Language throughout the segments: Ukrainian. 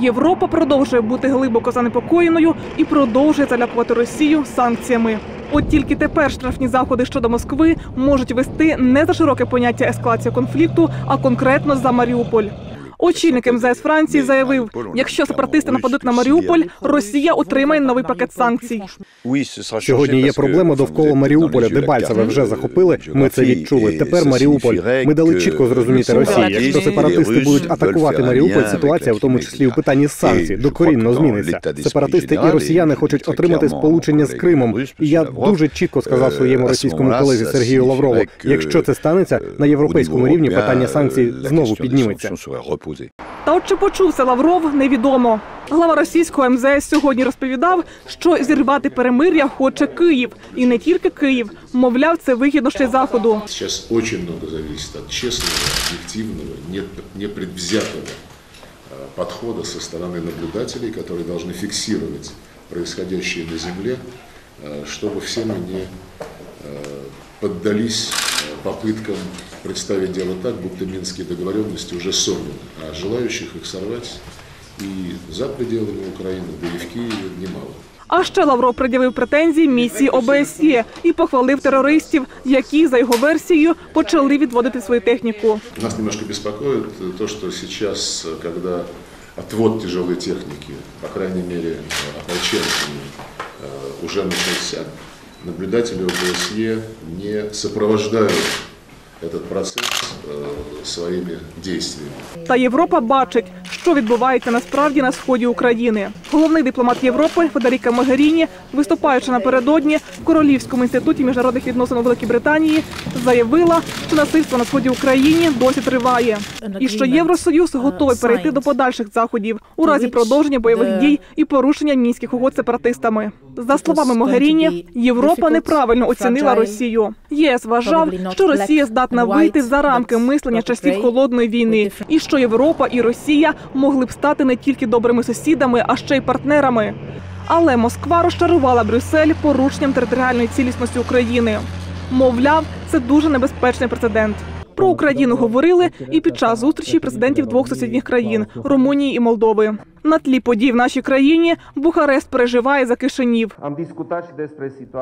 Європа продовжує бути глибоко занепокоєною і продовжує залякувати Росію санкціями. От тільки тепер штрафні заходи щодо Москви можуть вести не за широке поняття ескалація конфлікту, а конкретно за Маріуполь. Очільник МЗС Франції заявив: якщо сепаратисти нападуть на Маріуполь, Росія отримає новий пакет санкцій. Сьогодні є проблема довкола Маріуполя. Дебальцеве вже захопили. Ми це відчули. Тепер Маріуполь. Ми дали чітко зрозуміти Росії. Якщо сепаратисти будуть атакувати Маріуполь, ситуація, в тому числі у питанні санкцій, докорінно зміниться. Сепаратисти і росіяни хочуть отримати сполучення з Кримом. І я дуже чітко сказав своєму російському колезі Сергію Лаврову: якщо це станеться на європейському рівні, питання санкцій знову підніметься Та от чи почувся Лавров, невідомо. Глава російського МЗС сьогодні розповідав, що зірвати перемир'я хоче Київ, і не тільки Київ. Мовляв, це вигідно ще й заходу. Сейчас очень много зависит от честного, объективного, не- непредвзятого э, подхода со стороны наблюдателей, которые должны фиксировать происходящее на Земле, э, чтобы все мы не э, поддались э, попыткам представить дело так, будто минские договоренности уже сорваны, а желающих их сорвать и за пределами Украины, да и в Киеве немало. А ще Лавров пред'явив претензії місії ОБСЄ і похвалив терористів, які за його версією почали відводити свою техніку. Нас немножко беспокоит э, то, что сейчас, э, когда отвод тяжелой техники, по крайней мере, э, ополченцами, э, уже начался, наблюдатели ОБСЕ не сопровождают этот процесс э, своими. Та Європа бачить, що відбувається насправді на сході України. Головний дипломат Європи Федеріка Могеріні, виступаючи напередодні в Королівському інституті міжнародних відносин у Великій Британії, заявила, що насильство на сході України досі триває, і що Євросоюз готовий перейти до подальших заходів у разі продовження бойових дій і порушення мінських угод сепаратистами. За словами Могеріні, Європа неправильно оцінила Росію. ЄС вважав, що Росія здатна вийти за рамки мислення часів холодної війни, і що Європа і Росія могли б стати не тільки добрими сусідами, а ще й партнерами. Але Москва розчарувала Брюссель порушенням територіальної цілісності України. Мовляв, це дуже небезпечний прецедент. Про Україну говорили і під час зустрічі президентів двох сусідніх країн Румунії і Молдови. На тлі подій в нашій країні Бухарест переживає за Кишинів.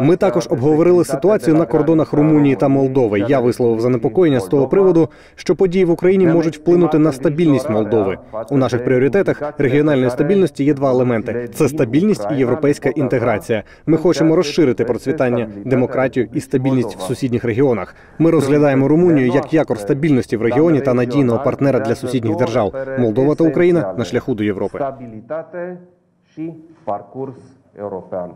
Ми також обговорили ситуацію на кордонах Румунії та Молдови. Я висловив занепокоєння з того приводу, що події в Україні можуть вплинути на стабільність Молдови. У наших пріоритетах регіональної стабільності є два елементи: це стабільність і європейська інтеграція. Ми хочемо розширити процвітання, демократію і стабільність в сусідніх регіонах. Ми розглядаємо Румунію як якор стабільності в регіоні та надійного партнера для сусідніх держав. Молдова та Україна на шляху до Європи. Stabilitate și parcurs european.